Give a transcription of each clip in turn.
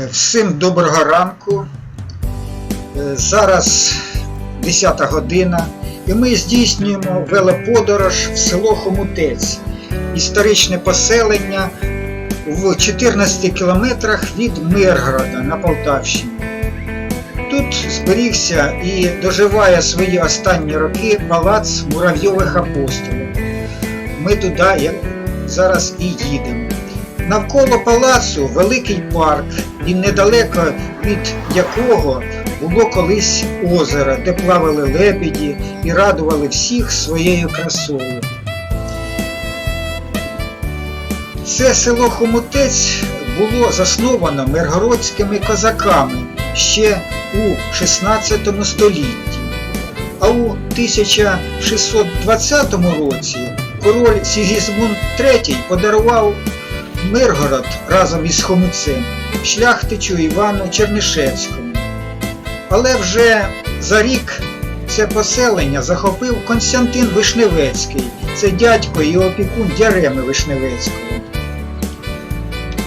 Е, Всім доброго ранку. Е, Зараз 10 година, і ми здійснюємо велоподорож в село Хомутець, історичне поселення в 14 кілометрах від Миргорода на Полтавщині. Тут зберігся і доживає свої останні роки палац муравйових апостолів. Ми туди зараз і їдемо. Навколо палацу великий парк, і недалеко від якого було колись озеро, де плавали лебеді і радували всіх своєю красою. Це село Хомутець було засновано миргородськими козаками ще у 16 столітті. А у 1620 році король Сігізмунд III подарував Миргород разом із Хомуцем шляхтичу Івану Чернишевському. Але вже за рік це поселення захопив Константин Вишневецький, це дядько і опікун Яреми Вишневецького.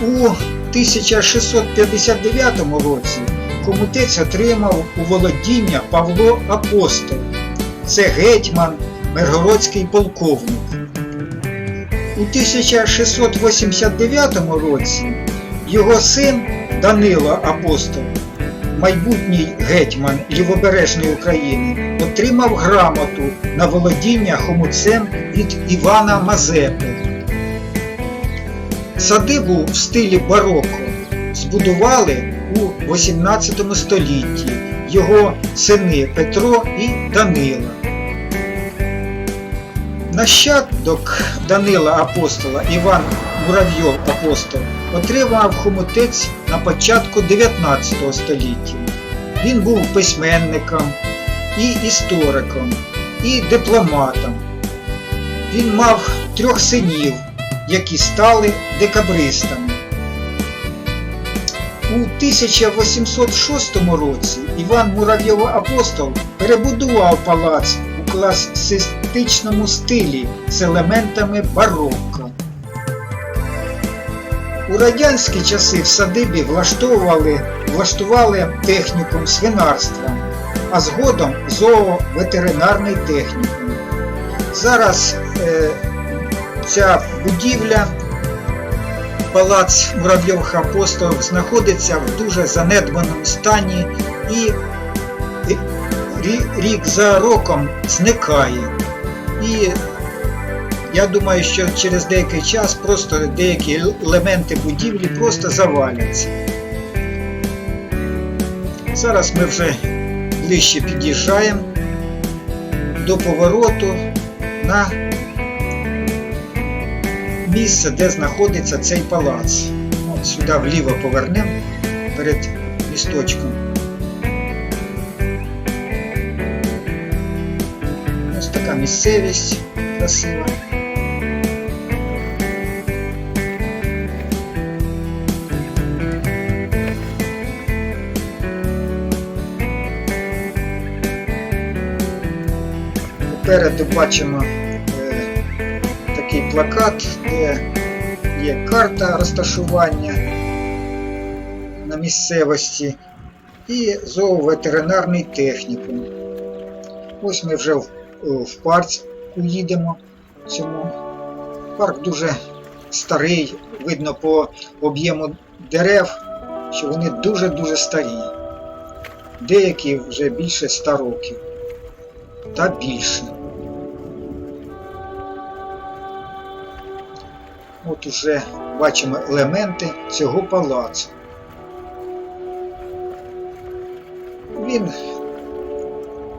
У 1659 році Хомутець отримав у володіння Павло Апостол, це гетьман, миргородський полковник. У 1689 році його син Данило Апостол, майбутній гетьман Лівобережної України, отримав грамоту на володіння хомуцем від Івана Мазепи. Садибу в стилі бароко збудували у 18 столітті його сини Петро і Данила. Нащадок Данила Апостола Іван Муравйов Апостол отримав хомутець на початку 19 століття. Він був письменником і істориком, і дипломатом. Він мав трьох синів, які стали декабристами. У 1806 році Іван Муравйов Апостол перебудував палац у класицистичному стилі з елементами барокко. У радянські часи в садибі влаштовували, влаштували технікум свинарства, а згодом зооветеринарний технікум. Зараз е, ця будівля Палац Муравйових апостолів знаходиться в дуже занедбаному стані і рі- рік за роком зникає. І я думаю, що через деякий час просто деякі елементи будівлі просто заваляться. Зараз ми вже ближче під'їжджаємо до повороту на місце, де знаходиться цей палац. От сюди вліво повернемо перед місточком. Місцевість красива. Попереду бачимо е, такий плакат, де є карта розташування на місцевості і зооветеринарний технікум. Ось ми вже в, в парку їдемо цьому. Парк дуже старий, видно по об'єму дерев, що вони дуже-дуже старі. Деякі вже більше 100 років та більше. От уже бачимо елементи цього палацу. Він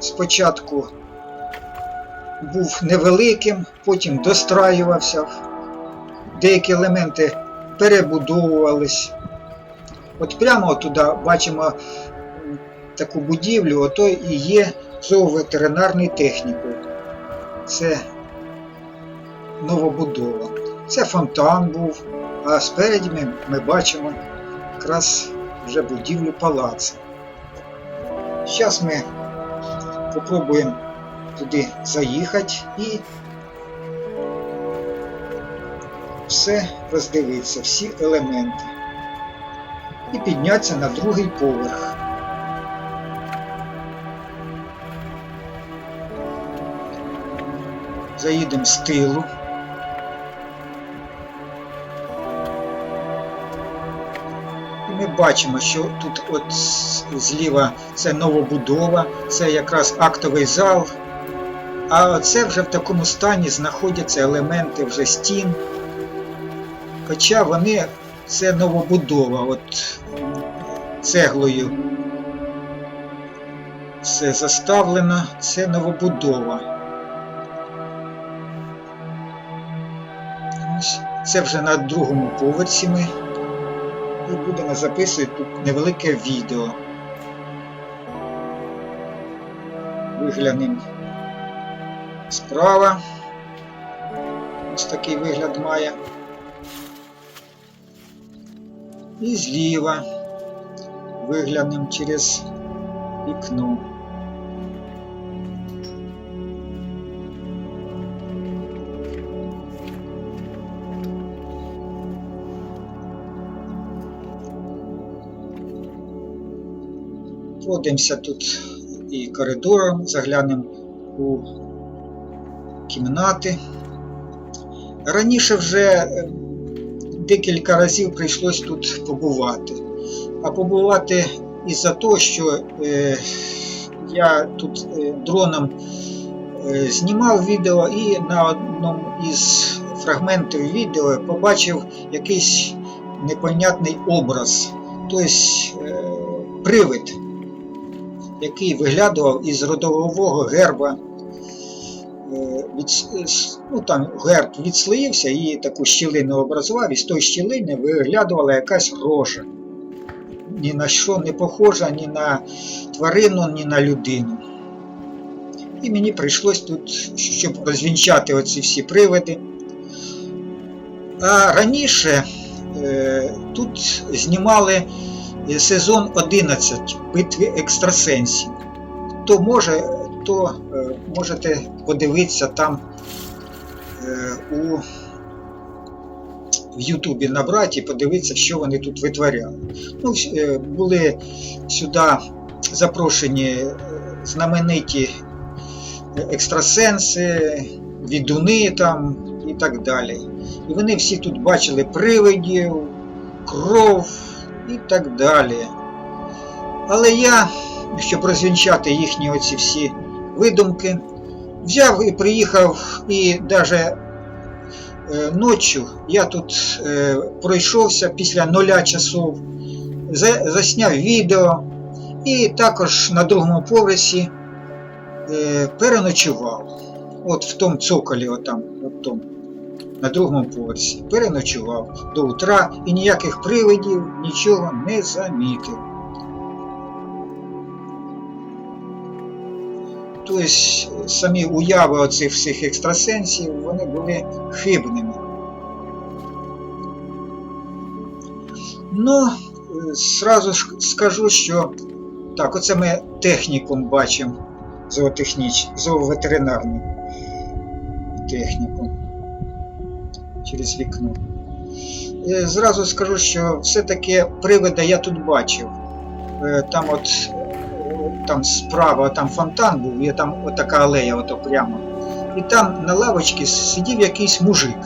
спочатку був невеликим, потім достраювався, деякі елементи перебудовувались. От прямо туди бачимо таку будівлю, ото і є зооветеринарний технікум. Це новобудова. Це фонтан був, а спереді ми, ми бачимо якраз вже будівлю палацу. Зараз ми спробуємо туди заїхати і все роздивитися, всі елементи. і піднятися на другий поверх. Заїдемо з тилу. І ми бачимо, що тут от зліва це новобудова, це якраз актовий зал. А це вже в такому стані знаходяться елементи вже стін. Хоча вони це новобудова, от цеглою все заставлено, це новобудова. Це вже на другому поверсі ми і будемо записувати тут невелике відео. Виглянемо справа. Ось такий вигляд має. І зліва виглянемо через вікно. Пройдемося тут і коридором, заглянемо у кімнати. Раніше вже е, декілька разів прийшлось тут побувати. А побувати із-за того, що е, я тут е, дроном е, знімав відео і на одному із фрагментів відео побачив якийсь непонятний образ, тобто привид, який виглядував із родового герба. Від, ну, там герб відслоївся і таку щілину образував, і з тої щілини виглядувала якась рожа. Ні на що не похожа, ні на тварину, ні на людину. І мені прийшлось тут, щоб розвінчати оці всі привиди. А раніше е, тут знімали е, сезон 11 битви екстрасенсів. Хто може, то е, можете подивитися там е, у в Ютубі набрати і подивитися, що вони тут витворяли. Ну, е, були сюди запрошені знамениті екстрасенси, відуни там і так далі. І вони всі тут бачили привидів, кров і так далі. Але я, щоб розвінчати їхні оці всі видумки, взяв і приїхав і навіть ночі я тут е, пройшовся після нуля часов, засняв відео і також на другому поверсі е, переночував. От в тому цоколі, отам, от тому, на другому поверсі. Переночував до утра і ніяких привидів, нічого не замітив. Тобто самі уяви оцих всіх екстрасенсів вони були хибними. Ну, зразу ж скажу, що так, оце ми технікум бачимо, зоотехніч, зооветеринарний технікум через вікно. Е, Зразу скажу, що все-таки привида я тут бачив. Е, Там от там справа там фонтан був, є там отака алея, ото прямо. І там на лавочці сидів якийсь мужик.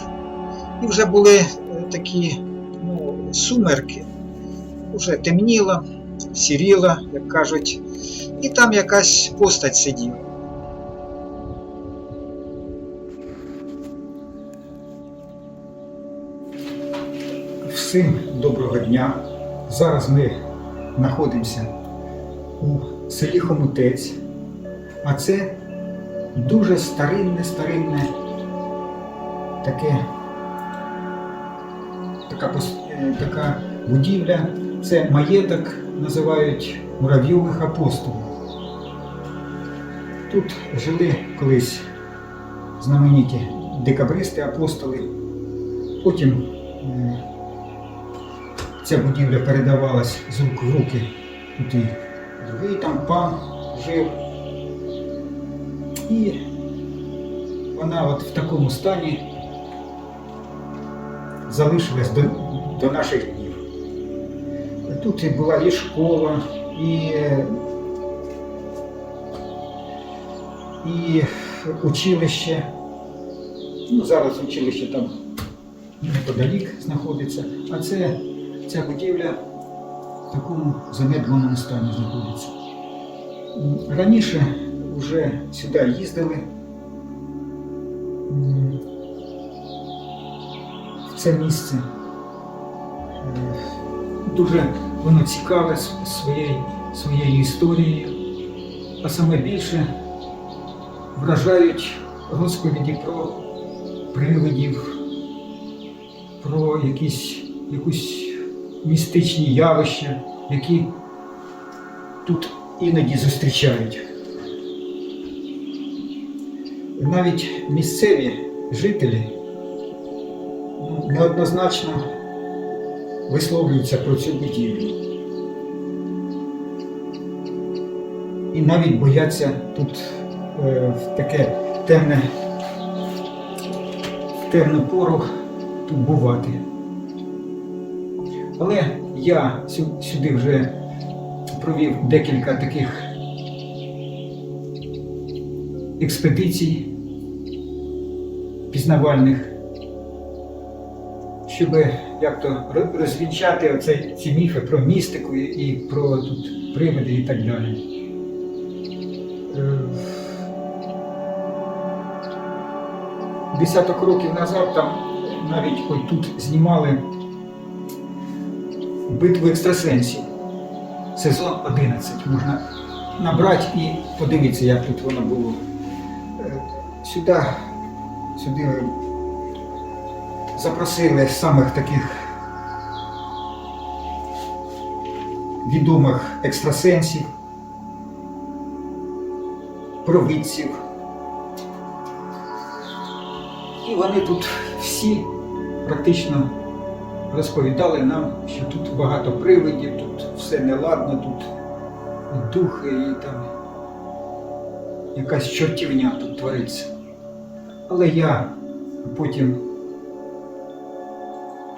І вже були е, такі ну, сумерки, вже темніло, сіріло, як кажуть, і там якась постать сиділа. Всім доброго дня. Зараз ми знаходимося у селі Хомутець, а це дуже старинне, старинне таке, така, е, така будівля. Це маєток називають муравйових апостолів. Тут жили колись знамениті декабристи, апостоли. Потім е, ця будівля передавалась з рук в руки. Другий там пан жив. І вона от в такому стані залишилась до, до наших днів. Тут і була і школа, і, і училище. Ну, зараз училище там неподалік знаходиться, а це ця будівля в такому занедбаному стані знаходиться. Раніше вже сюди їздили. В це місце. Дуже воно цікаве своєю, своєю історією, а саме більше вражають розповіді про привидів, про якісь, якусь містичні явища, які тут іноді зустрічають. Навіть місцеві жителі неоднозначно висловлюються про цю будівлю. І навіть бояться тут е, в таке темне, в темну пору тут бувати. Але я сюди вже провів декілька таких експедицій пізнавальних, щоб як то ро- розвінчати оце, ці міфи про містику і і про тут привиди і так далі. Е, Десяток років назад там навіть ось тут знімали битву екстрасенсів. Сезон 11. Можна набрати і подивитися, як тут воно було. Е, Сюди, сюди запросили самих таких відомих екстрасенсів, провидців. І вони тут всі практично розповідали нам, що тут багато привидів, тут все неладно, тут духи і там якась чортівня тут твориться. Але я потім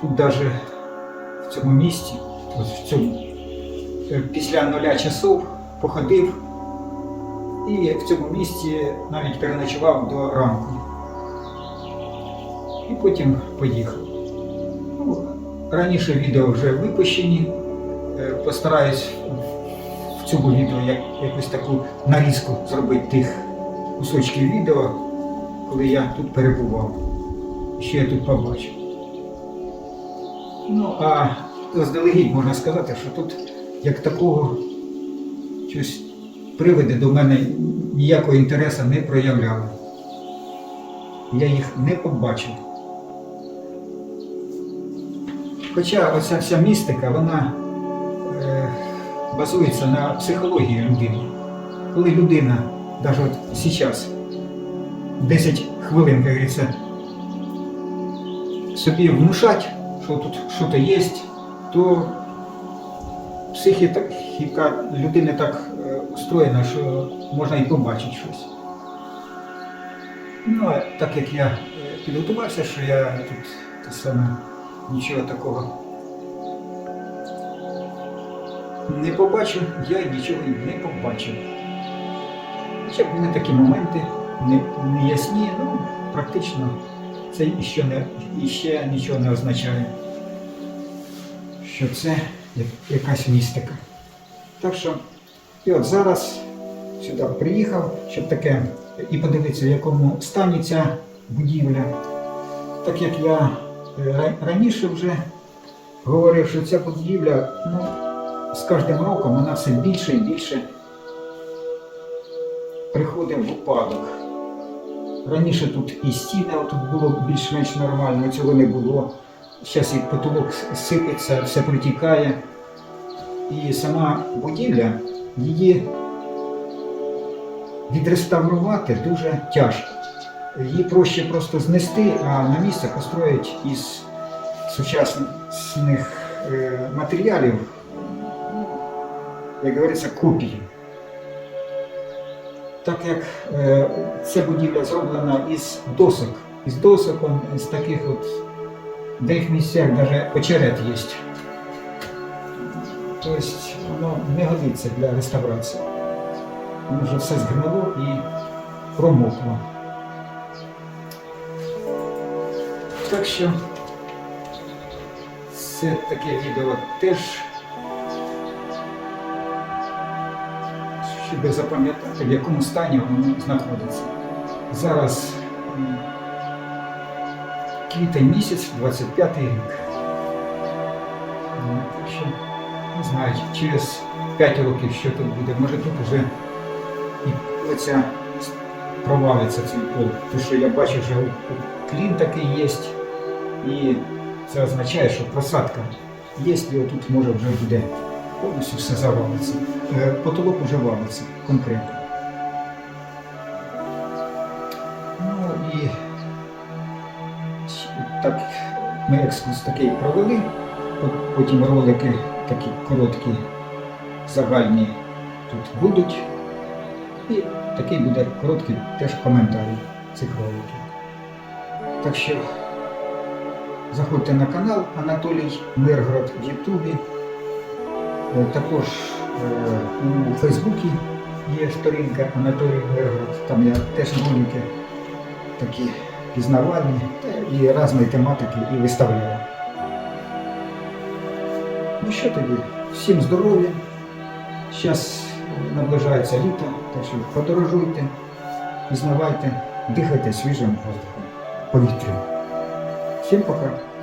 тут навіть в цьому місті, в цьому, е, після нуля часов походив і в цьому місті навіть переночував до ранку. І потім поїхав. Раніше відео вже випущені. Е, Постараюсь в цьому відео якусь таку нарізку зробити тих кусочків відео, коли я тут перебував. Що я тут побачив. Ну, а заздалегідь можна сказати, що тут як такого щось привиди до мене ніякого інтересу не проявляли. Я їх не побачив. Хоча оця вся містика, вона е, базується на психології людини. Коли людина, навіть зараз, 10 хвилин, як говориться, собі внушать, що тут щось є, то психіка людини так е, устроєна, що можна і побачити щось. Ну, а так як я е, підготувався, що я тут те саме нічого такого не побачив, я нічого не побачив. Хоча були такі моменти не, не ясні, ну, практично це іще, не, іще нічого не означає, що це якась містика. Так що, і от зараз сюди приїхав, щоб таке і подивитися, в якому стані ця будівля. Так як я раніше вже говорив, що ця будівля ну, з кожним роком вона все більше і більше приходить в упадок. Раніше тут і стіни тут було більш-менш нормально, цього не було. Зараз і потолок сипеться, все протікає. І сама будівля, її відреставрувати дуже тяжко. Її проще просто знести, а на місце построїть із сучасних е, матеріалів, як говориться, копії. Так як е, ця будівля зроблена із досок, із досок, з таких от, в деяких місцях навіть очерет є. Тобто воно не годиться для реставрації. Воно вже все згнило і промокло. Так що це таке відео теж, щоб запам'ятати, в якому стані воно знаходиться. Зараз квітень місяць, 25 рік. Так що, не знаю, через 5 років що тут буде, може тут вже і оця провалиться цей пол. Тому що я бачу, що клін такий є, і це означає, що просадка є, і отут може вже буде повністю все завалиться. Е, Потолок вже валиться конкретно. Ну і так ми екскурс такий провели, потім ролики такі короткі, загальні тут будуть. І такий буде короткий теж коментарій цих роликів. Так що заходьте на канал Анатолій Миргород в Ютубі. Е, Також е, у Фейсбуці є сторінка Анатолій Миргород. Там я теж ролики такі пізнавальні і різної тематики і виставляю. Ну що тоді? Всім здоров'я. Зараз наближається літо, так що подорожуйте, пізнавайте, дихайте свіжим воздухом, повітрям. Всім пока.